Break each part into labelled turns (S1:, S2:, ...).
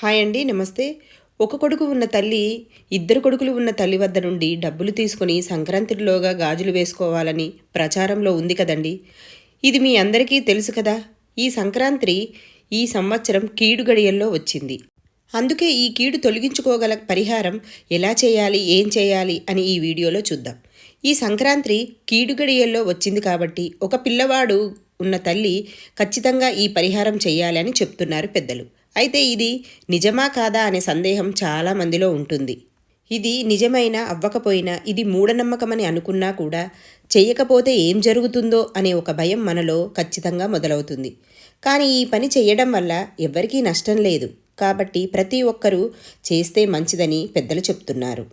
S1: Hi అండి నమస్తే. ఒక కొడుకు ఉన్న తల్లి ఇద్దరు కొడుకులు ఉన్న తల్లి వద్ద నుండి డబ్బులు తీసుకుని సంక్రాంతిలోగా గాజులు వేసుకోవాలని ప్రచారంలో ఉంది కదండి. ఇది మీ అందరికీ తెలుసు కదా ఈ సంక్రాంతి ఈ సంవత్సరం కీడు గడియల్లో వచ్చింది. అందుకే ఈ కీడు తొలగించుకోగల పరిహారం ఎలా చేయాలి ఏం చేయాలి అని ఈ వీడియోలో చూద్దాం. ఈ సంక్రాంతి కీడుగడియల్లో వచ్చింది కాబట్టి ఒక పిల్లవాడు ఉన్న తల్లి ఖచ్చితంగా ఈ పరిహారం చేయాలని చెప్తున్నారు పెద్దలు. అయితే ఇది నిజమా కాదా అనే సందేహం చాలా మందిలో ఉంటుంది. ఇది నిజమైనా అవ్వకపోయినా ఇది మూఢనమ్మకమని అనుకున్నా కూడా చెయ్యకపోతే ఏం జరుగుతుందో అనే ఒక భయం మనలో ఖచ్చితంగా మొదలవుతుంది. కానీ ఈ పని చేయడం వల్ల ఎవ్వరికీ నష్టం లేదు. కాబట్టి ప్రతి ఒక్కరూ చేస్తే మంచిదని పెద్దలు చెప్తున్నారు.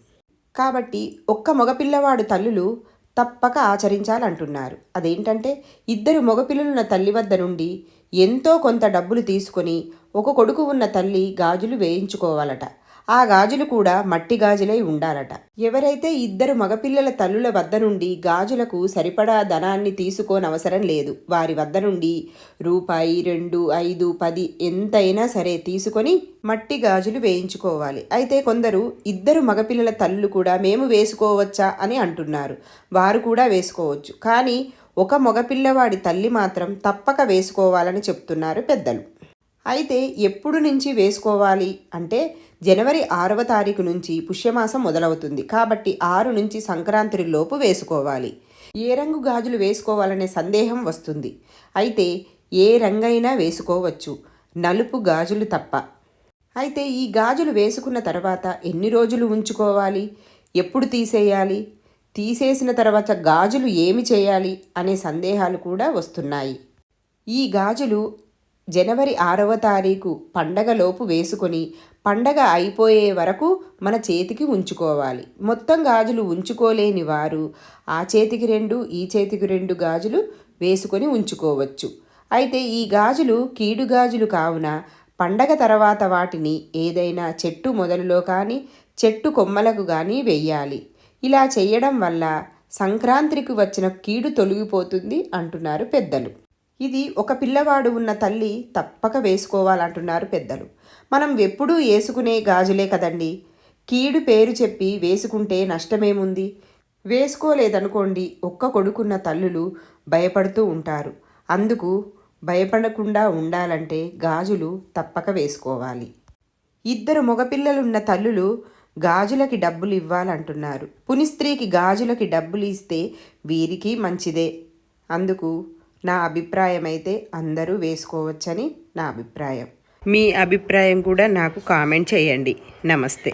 S1: కాబట్టి ఒక్క మగపిల్లవాడు తల్లులు తప్పక ఆచరించాలంటున్నారు. అదేంటంటే ఇద్దరు మగపిల్లలున్న తల్లి వద్ద నుండి ఎంతో కొంత డబ్బులు తీసుకొని ఒక కొడుకు ఉన్న తల్లి గాజులు వేయించుకోవాలట. ఆ గాజులు కూడా మట్టి గాజులై ఉండాలట. ఎవరైతే ఇద్దరు మగపిల్లల తల్లుల వద్ద నుండి గాజులకు సరిపడా ధనాన్ని తీసుకోనవసరం లేదు వారి వద్ద నుండి రూపాయి రెండు ఐదు పది ఎంతైనా సరే తీసుకొని మట్టి గాజులు వేయించుకోవాలి. అయితే కొందరు ఇద్దరు మగపిల్లల తల్లులు కూడా మేము వేసుకోవచ్చా అని అంటున్నారు. వారు కూడా వేసుకోవచ్చు. కానీ ఒక మగపిల్లవాడి తల్లి మాత్రం తప్పక వేసుకోవాలని చెప్తున్నారు పెద్దలు. అయితే ఎప్పుడు నుంచి వేసుకోవాలి? అంటే జనవరి ఆరవ తారీఖు నుంచి పుష్యమాసం మొదలవుతుంది. కాబట్టి ఆరు నుంచి సంక్రాంతి లోపు వేసుకోవాలి. ఏ రంగు గాజులు వేసుకోవాలనే సందేహం వస్తుంది. అయితే ఏ రంగైనా వేసుకోవచ్చు. నలుపు గాజులు తప్ప. అయితే ఈ గాజులు వేసుకున్న తర్వాత ఎన్ని రోజులు ఉంచుకోవాలి? ఎప్పుడు తీసేయాలి? తీసేసిన తర్వాత గాజులు ఏమి చేయాలి అనే సందేహాలు కూడా వస్తున్నాయి. ఈ గాజులు జనవరి ఆరవ తారీఖు పండగలోపు వేసుకొని పండగ అయిపోయే వరకు మన చేతికి ఉంచుకోవాలి. మొత్తం గాజులు ఉంచుకోలేని వారు ఆ చేతికి రెండు ఈ చేతికి రెండు గాజులు వేసుకొని ఉంచుకోవచ్చు. అయితే ఈ గాజులు కీడు గాజులు కావున పండగ తర్వాత వాటిని ఏదైనా చెట్టు మొదలులో కానీ చెట్టు కొమ్మలకు కానీ వెయ్యాలి ఇలా చేయడం వల్ల సంక్రాంతికి వచ్చిన కీడు తొలగిపోతుంది అంటున్నారు పెద్దలు. ఇది ఒక పిల్లవాడు ఉన్న తల్లి తప్పక వేసుకోవాలంటున్నారు పెద్దలు. మనం ఎప్పుడూ వేసుకునే గాజులే కదండి. కీడు పేరు చెప్పి వేసుకుంటే నష్టమేముంది? వేసుకోలేదనుకోండి ఒక్క కొడుకున్న తల్లులు భయపడుతూ ఉంటారు. అందుకు భయపడకుండా ఉండాలంటే గాజులు తప్పక వేసుకోవాలి. ఇద్దరు మగపిల్లలున్న తల్లులు గాజులకి డబ్బులు ఇవ్వాలంటున్నారు. పునిస్త్రీకి గాజులకి డబ్బులు ఇస్తే వీరికి మంచిదే. అందుకు నా అభిప్రాయం అయితే అందరూ వేసుకోవచ్చని నా అభిప్రాయం. మీ అభిప్రాయం కూడా నాకు కామెంట్ చేయండి. నమస్తే.